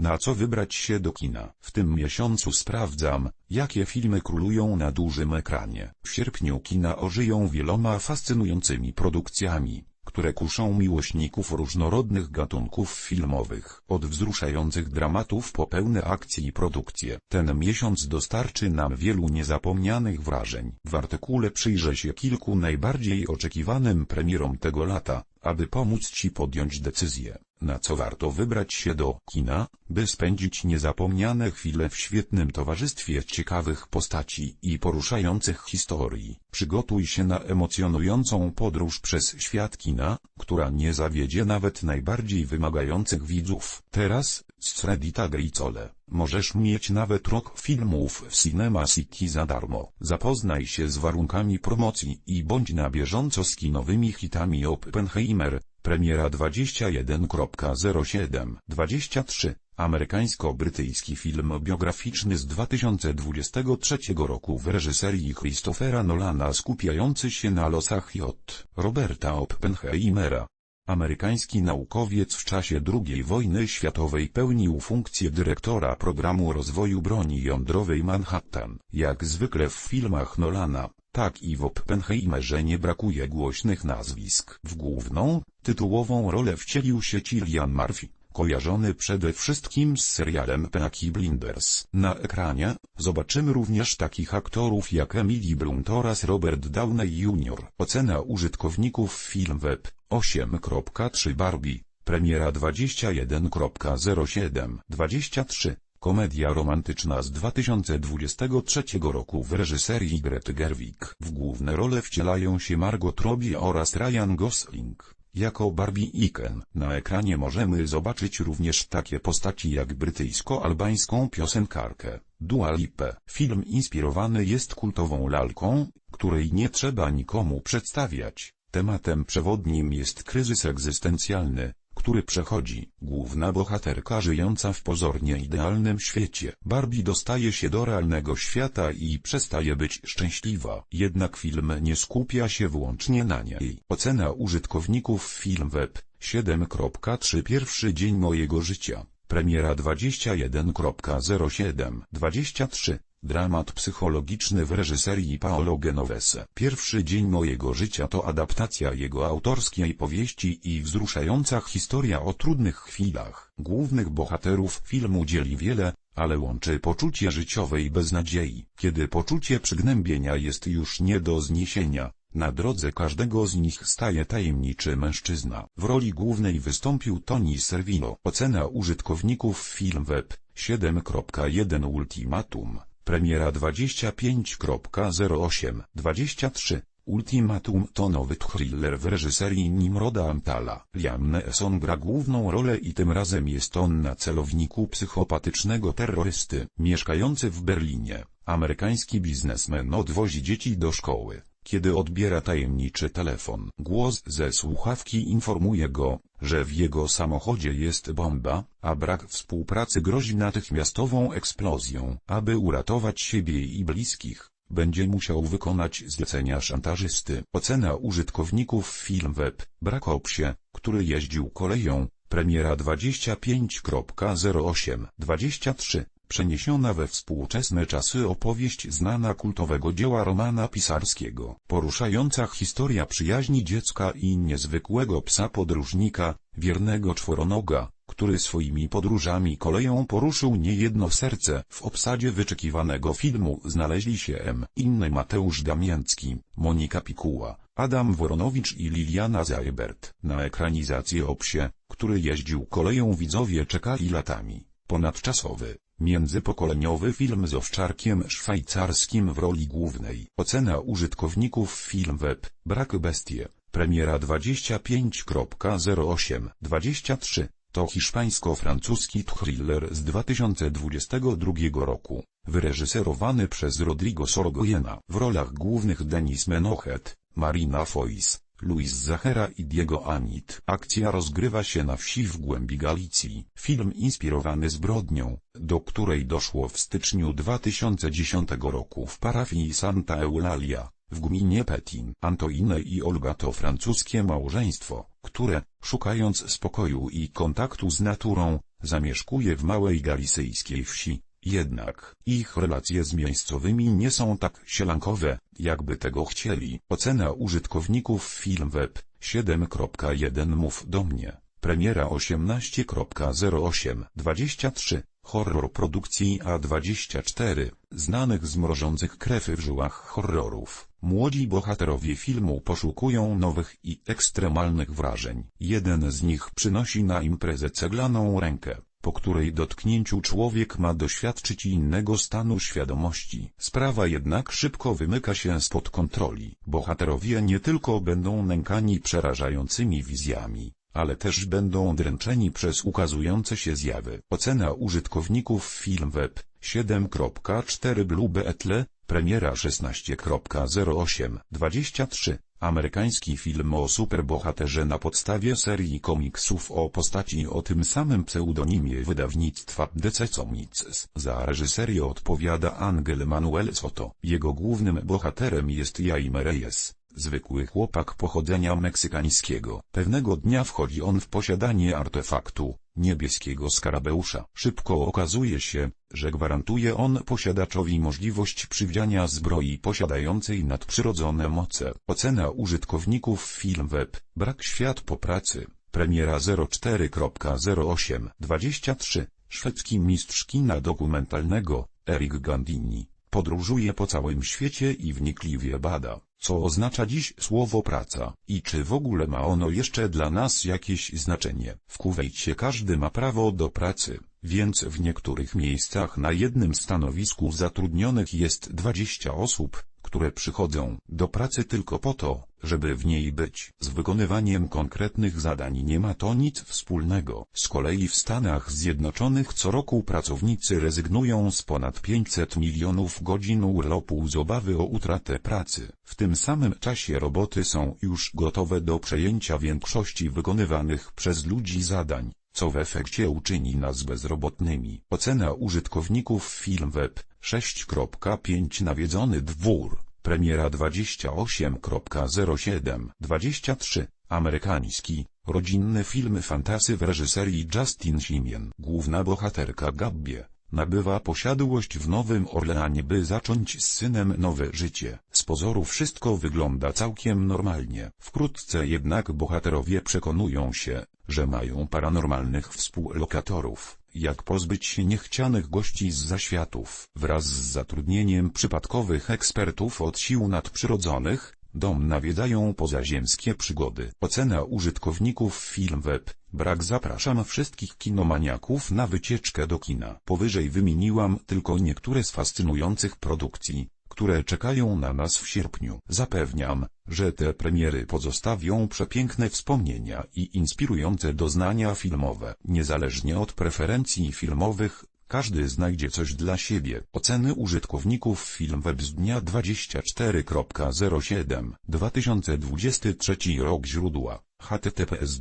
Na co wybrać się do kina? W tym miesiącu sprawdzam, jakie filmy królują na dużym ekranie. W sierpniu kina ożyją wieloma fascynującymi produkcjami, które kuszą miłośników różnorodnych gatunków filmowych. Od wzruszających dramatów po pełne akcje i produkcje. Ten miesiąc dostarczy nam wielu niezapomnianych wrażeń. W artykule przyjrzę się kilku najbardziej oczekiwanym premierom tego lata, aby pomóc Ci podjąć decyzję, na co warto wybrać się do kina, by spędzić niezapomniane chwile w świetnym towarzystwie ciekawych postaci i poruszających historii. Przygotuj się na emocjonującą podróż przez świat kina, która nie zawiedzie nawet najbardziej wymagających widzów. Teraz, z Reddita Gricole, możesz mieć nawet rok filmów w Cinema City za darmo. Zapoznaj się z warunkami promocji i bądź na bieżąco z kinowymi hitami Oppenheimer, premiera 21.07 23 Amerykańsko-brytyjski film biograficzny z 2023 roku w reżyserii Christophera Nolana skupiający się na losach J. Roberta Oppenheimera. Amerykański naukowiec w czasie II wojny światowej pełnił funkcję dyrektora programu rozwoju broni jądrowej Manhattan. Jak zwykle w filmach Nolana, tak i w Oppenheimerze nie brakuje głośnych nazwisk. W główną, tytułową rolę wcielił się Cillian Murphy kojarzony przede wszystkim z serialem Peaky Blinders. Na ekranie, zobaczymy również takich aktorów jak Emily Blunt oraz Robert Downey Jr. Ocena użytkowników Filmweb 8.3 Barbie, premiera 21.07 23 Komedia romantyczna z 2023 roku w reżyserii Grety Gerwig. W główne role wcielają się Margot Robbie oraz Ryan Gosling. Jako Barbie i Ken na ekranie możemy zobaczyć również takie postaci jak brytyjsko-albańską piosenkarkę Dua Lipa. Film inspirowany jest kultową lalką, której nie trzeba nikomu przedstawiać. Tematem przewodnim jest kryzys egzystencjalny, który przechodzi główna bohaterka żyjąca w pozornie idealnym świecie. Barbie dostaje się do realnego świata i przestaje być szczęśliwa. Jednak film nie skupia się wyłącznie na niej. Ocena użytkowników Filmweb 7.3 Pierwszy dzień mojego życia. Premiera 21.07 23 Dramat psychologiczny w reżyserii Paolo Genovese. Pierwszy dzień mojego życia to adaptacja jego autorskiej powieści i wzruszająca historia o trudnych chwilach. Głównych bohaterów filmu dzieli wiele, ale łączy poczucie życiowej beznadziei. Kiedy poczucie przygnębienia jest już nie do zniesienia, na drodze każdego z nich staje tajemniczy mężczyzna. W roli głównej wystąpił Tony Servino. Ocena użytkowników Filmweb 7.1 Ultimatum Premiera 25.08 23 Ultimatum to nowy thriller w reżyserii Nimroda Amtala. Liam Neeson gra główną rolę i tym razem jest on na celowniku psychopatycznego terrorysty. Mieszkający w Berlinie, amerykański biznesmen odwozi dzieci do szkoły. Kiedy odbiera tajemniczy telefon, głos ze słuchawki informuje go, że w jego samochodzie jest bomba, a brak współpracy grozi natychmiastową eksplozją. Aby uratować siebie i bliskich, będzie musiał wykonać zlecenia szantażysty. Ocena użytkowników Filmweb, brak opsie, który jeździł koleją, premiera 25.08 23 przeniesiona we współczesne czasy opowieść znana kultowego dzieła Romana Pisarskiego. Poruszająca historia przyjaźni dziecka i niezwykłego psa podróżnika, wiernego czworonoga, który swoimi podróżami koleją poruszył niejedno serce. W obsadzie wyczekiwanego filmu znaleźli się M. Inny Mateusz Damięcki, Monika Pikuła, Adam Woronowicz i Liliana Zajbert. Na ekranizację o psie, który jeździł koleją widzowie czekali latami. Ponadczasowy, Międzypokoleniowy film z owczarkiem szwajcarskim w roli głównej. Ocena użytkowników Filmweb, brak bestie, premiera 25.08 23 to hiszpańsko-francuski thriller z 2022 roku, wyreżyserowany przez Rodrigo Sorogoyena. W rolach głównych Denis Menochet, Marina Foïs, Luis Zachera i Diego Anit. Akcja rozgrywa się na wsi w głębi Galicji. Film inspirowany zbrodnią, do której doszło w styczniu 2010 roku w parafii Santa Eulalia, w gminie Petin. Antoine i Olga to francuskie małżeństwo, które, szukając spokoju i kontaktu z naturą, zamieszkuje w małej galicyjskiej wsi. Jednak, ich relacje z miejscowymi nie są tak sielankowe, jakby tego chcieli. Ocena użytkowników Filmweb 7.1 Mów do mnie. Premiera 18.08 23 Horror produkcji A24, znanych z mrożących krew w żyłach horrorów. Młodzi bohaterowie filmu poszukują nowych i ekstremalnych wrażeń. Jeden z nich przynosi na imprezę ceglaną rękę, po której dotknięciu człowiek ma doświadczyć innego stanu świadomości. Sprawa jednak szybko wymyka się spod kontroli. Bohaterowie nie tylko będą nękani przerażającymi wizjami, ale też będą dręczeni przez ukazujące się zjawy. Ocena użytkowników Filmweb 7.4 Blue Beetle, premiera 16.08 23 Amerykański film o superbohaterze na podstawie serii komiksów o postaci o tym samym pseudonimie wydawnictwa DC Comics. Za reżyserię odpowiada Angel Manuel Soto. Jego głównym bohaterem jest Jaime Reyes. Zwykły chłopak pochodzenia meksykańskiego. Pewnego dnia wchodzi on w posiadanie artefaktu, niebieskiego skarabeusza. Szybko okazuje się, że gwarantuje on posiadaczowi możliwość przywdziania zbroi posiadającej nadprzyrodzone moce. Ocena użytkowników Filmweb, brak świat po pracy, premiera 04.08 23, szwedzki mistrz kina dokumentalnego, Eric Gandini, podróżuje po całym świecie i wnikliwie bada, co oznacza dziś słowo praca, i czy w ogóle ma ono jeszcze dla nas jakieś znaczenie. W Kuwejcie każdy ma prawo do pracy, więc w niektórych miejscach na jednym stanowisku zatrudnionych jest 20 osób, które przychodzą do pracy tylko po to, żeby w niej być. Z wykonywaniem konkretnych zadań nie ma to nic wspólnego. Z kolei w Stanach Zjednoczonych co roku pracownicy rezygnują z ponad 500 milionów godzin urlopu z obawy o utratę pracy. W tym samym czasie roboty są już gotowe do przejęcia większości wykonywanych przez ludzi zadań co w efekcie uczyni nas bezrobotnymi. Ocena użytkowników Filmweb 6.5 Nawiedzony dwór, premiera 28.07 23, amerykański, rodzinny film fantasy w reżyserii Justin Simien. Główna bohaterka Gabbie, nabywa posiadłość w Nowym Orleanie by zacząć z synem nowe życie. Z pozoru wszystko wygląda całkiem normalnie. Wkrótce jednak bohaterowie przekonują się, że mają paranormalnych współlokatorów, jak pozbyć się niechcianych gości z zaświatów. Wraz z zatrudnieniem przypadkowych ekspertów od sił nadprzyrodzonych, dom nawiedzają pozaziemskie przygody. Ocena użytkowników Filmweb, brak zapraszam wszystkich kinomaniaków na wycieczkę do kina. Powyżej wymieniłam tylko niektóre z fascynujących produkcji, które czekają na nas w sierpniu. Zapewniam, że te premiery pozostawią przepiękne wspomnienia i inspirujące doznania filmowe. Niezależnie od preferencji filmowych, każdy znajdzie coś dla siebie. Oceny użytkowników Filmweb z dnia 24.07 2023 rok źródła https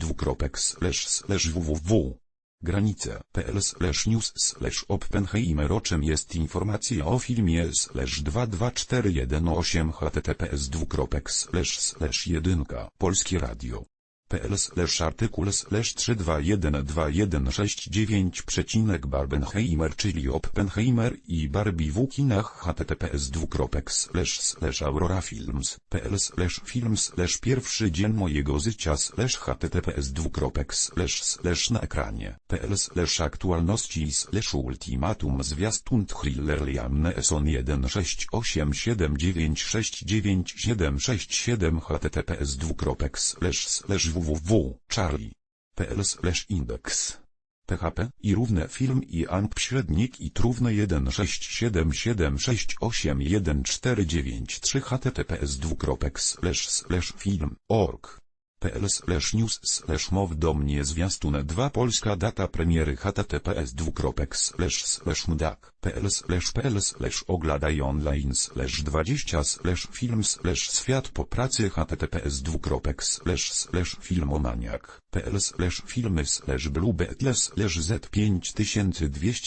www Granice pl slash news slash Oppenheimer o czym jest informacja o filmie slash 22418 https dwukropek slash slash 1 Polskie Radio pl slash artykuł slash 3212169 przecinek Barbenheimer czyli Oppenheimer i Barbie w kinach https dwukropek slash slash Aurora Films pl slash film slash pierwszy dzień mojego życia slash https dwukropek slash slash na ekranie pl slash aktualności slash ultimatum zwiastun thriller Liam Neeson 16879696767 https dwukropek slash slash www. Charlie. pl index. PHP i równe film i AMP średnik i trówne 167768149 https dwukropek slash slash film org pl slash news slash mow do mnie zwiastun 2 polska data premiery https dwukropek slash slash mdak. Pl slash pl slash ogladaj online slash 20 slash film slash świat po pracy https dwukropek slash slash filmomaniak. Pl slash filmy slash bluebetle slash z 5288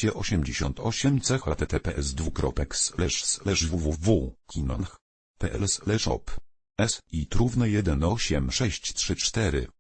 c https dwukropek slash slash www pl slash op S i trówne 18634